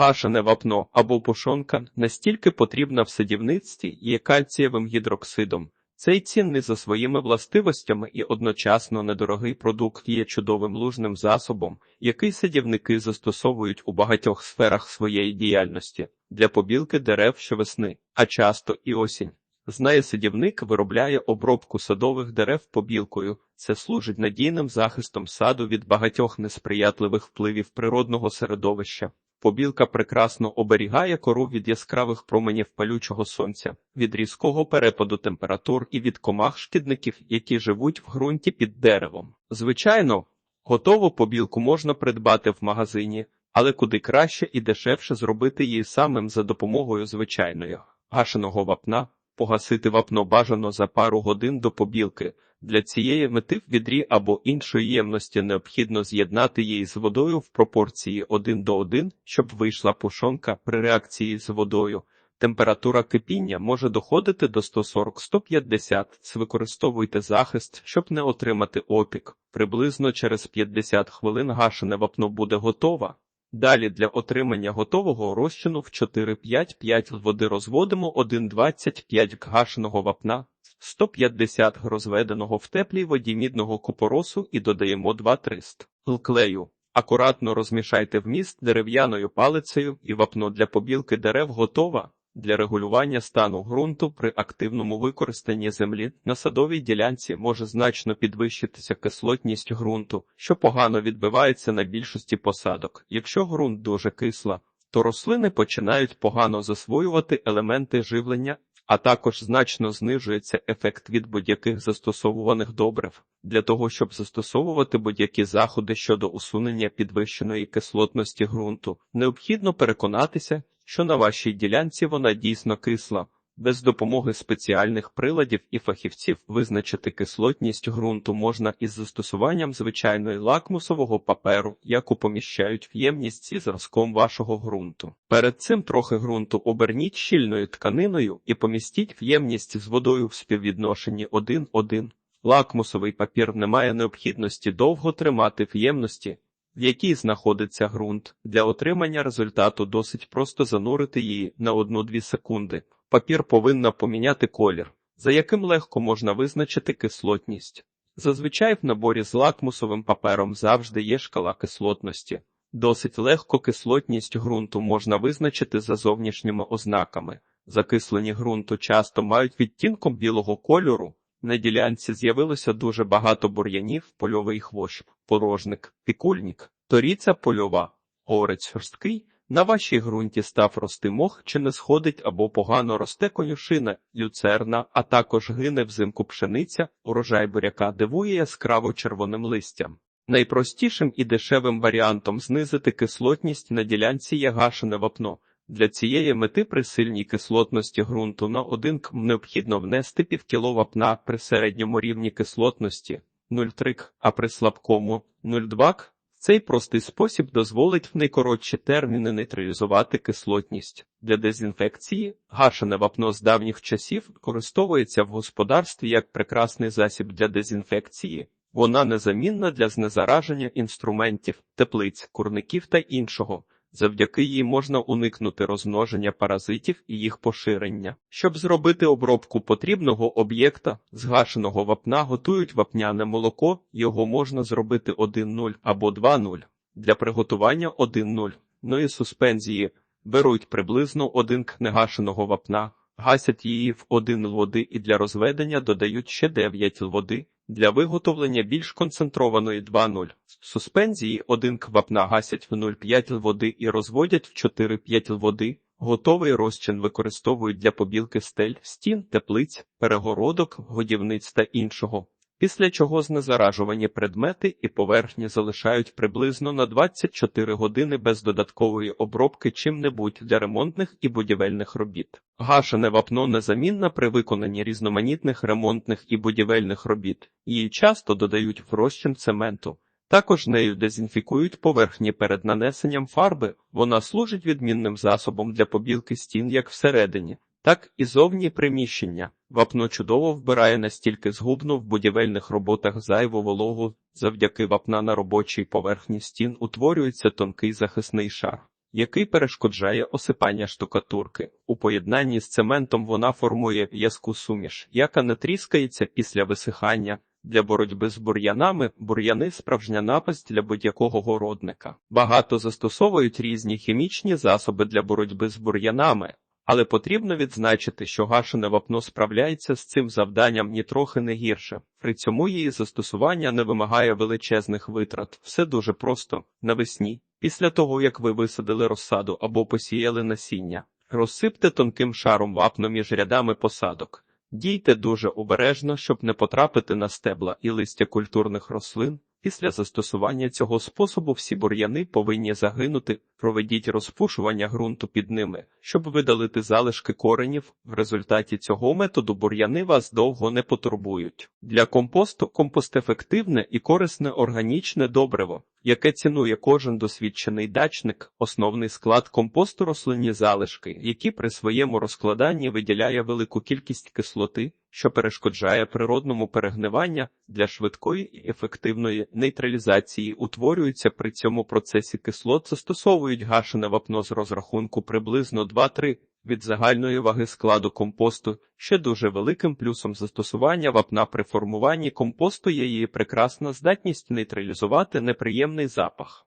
Гашене вапно або пушонка настільки потрібна в садівництві є кальцієвим гідроксидом. Цей цінний за своїми властивостями і одночасно недорогий продукт є чудовим лужним засобом, який садівники застосовують у багатьох сферах своєї діяльності для побілки дерев щовесни, а часто і осінь. Знає садівник виробляє обробку садових дерев побілкою. Це служить надійним захистом саду від багатьох несприятливих впливів природного середовища. Побілка прекрасно оберігає кору від яскравих променів палючого сонця, від різкого перепаду температур і від комах шкідників, які живуть в ґрунті під деревом. Звичайно, готову побілку можна придбати в магазині, але куди краще і дешевше зробити її самим за допомогою звичайної гашеного вапна. Погасити вапно бажано за пару годин до побілки. Для цієї мети в відрі або іншої ємності необхідно з'єднати її з водою в пропорції 1 до 1, щоб вийшла пушонка при реакції з водою. Температура кипіння може доходити до 140-150. Використовуйте захист, щоб не отримати опік. Приблизно через 50 хвилин гашене вапно буде готове. Далі для отримання готового розчину в 4-5-5 води розводимо 1,25 г гашеного вапна, 150 г розведеного в теплій воді мідного купоросу і додаємо 2-300 Лклею. клею. Акуратно розмішайте вміст дерев'яною палицею і вапно для побілки дерев готова. Для регулювання стану ґрунту при активному використанні землі на садовій ділянці може значно підвищитися кислотність ґрунту, що погано відбивається на більшості посадок. Якщо ґрунт дуже кисла, то рослини починають погано засвоювати елементи живлення, а також значно знижується ефект від будь-яких застосовуваних добрив. Для того, щоб застосовувати будь-які заходи щодо усунення підвищеної кислотності ґрунту, необхідно переконатися, що на вашій ділянці вона дійсно кисла. Без допомоги спеціальних приладів і фахівців визначити кислотність ґрунту можна із застосуванням звичайної лакмусового паперу, яку поміщають в ємність зі зразком вашого ґрунту. Перед цим трохи ґрунту оберніть щільною тканиною і помістіть в ємність з водою в співвідношенні 1-1. Лакмусовий папір не має необхідності довго тримати в ємності в якій знаходиться ґрунт. Для отримання результату досить просто занурити її на 1-2 секунди. Папір повинна поміняти колір, за яким легко можна визначити кислотність. Зазвичай в наборі з лакмусовим папером завжди є шкала кислотності. Досить легко кислотність ґрунту можна визначити за зовнішніми ознаками. Закислені ґрунту часто мають відтінком білого кольору, на ділянці з'явилося дуже багато бур'янів, польовий хвощ, порожник, пікульник, торіця польова, орець жорсткий. На вашій ґрунті став рости мох чи не сходить або погано росте конюшина, люцерна, а також гине взимку пшениця, урожай буряка дивує яскраво червоним листям. Найпростішим і дешевим варіантом знизити кислотність на ділянці є гашене вапно. Для цієї мети при сильній кислотності ґрунту на 1 км необхідно внести півкіло вапна при середньому рівні кислотності 0,3 к, а при слабкому 0,2 к. Цей простий спосіб дозволить в найкоротші терміни нейтралізувати кислотність. Для дезінфекції гашене вапно з давніх часів використовується в господарстві як прекрасний засіб для дезінфекції. Вона незамінна для знезараження інструментів, теплиць, курників та іншого. Завдяки їй можна уникнути розмноження паразитів і їх поширення. Щоб зробити обробку потрібного об'єкта, згашеного вапна готують вапняне молоко, його можна зробити 1,0 або 2,0. Для приготування 1,0 ної суспензії беруть приблизно 1 к негашеного вапна, гасять її в 1 л води і для розведення додають ще 9 л води. Для виготовлення більш концентрованої 2,0 суспензії 1 квапна гасять в 0,5 води і розводять в 4-5 води. Готовий розчин використовують для побілки стель, стін, теплиць, перегородок, годівниць та іншого після чого знезаражувані предмети і поверхні залишають приблизно на 24 години без додаткової обробки чим-небудь для ремонтних і будівельних робіт. Гашене вапно незамінна при виконанні різноманітних ремонтних і будівельних робіт, її часто додають в розчин цементу. Також нею дезінфікують поверхні перед нанесенням фарби, вона служить відмінним засобом для побілки стін як всередині, так і зовні приміщення. Вапно чудово вбирає настільки згубно в будівельних роботах зайву вологу, завдяки вапна на робочій поверхні стін утворюється тонкий захисний шар. який перешкоджає осипання штукатурки. У поєднанні з цементом вона формує в'язку суміш, яка не тріскається після висихання. Для боротьби з бур'янами бур'яни справжня напасть для будь-якого городника. Багато застосовують різні хімічні засоби для боротьби з бур'янами, але потрібно відзначити, що гашене вапно справляється з цим завданням нітрохи не гірше. При цьому її застосування не вимагає величезних витрат. Все дуже просто навесні. Після того, як ви висадили розсаду або посіяли насіння, розсипте тонким шаром вапно між рядами посадок. Дійте дуже обережно, щоб не потрапити на стебла і листя культурних рослин. Після застосування цього способу всі бур'яни повинні загинути. Проведіть розпушування ґрунту під ними, щоб видалити залишки коренів. В результаті цього методу бур'яни вас довго не потурбують. Для компосту компост ефективне і корисне органічне добриво, яке цінує кожен досвідчений дачник. Основний склад компосту рослинні залишки, які при своєму розкладанні виділяє велику кількість кислоти, що перешкоджає природному перегнивання для швидкої і ефективної нейтралізації утворюються при цьому процесі кислот, застосовують гашене вапно з розрахунку приблизно 2-3 від загальної ваги складу компосту. Ще дуже великим плюсом застосування вапна при формуванні компосту є її прекрасна здатність нейтралізувати неприємний запах.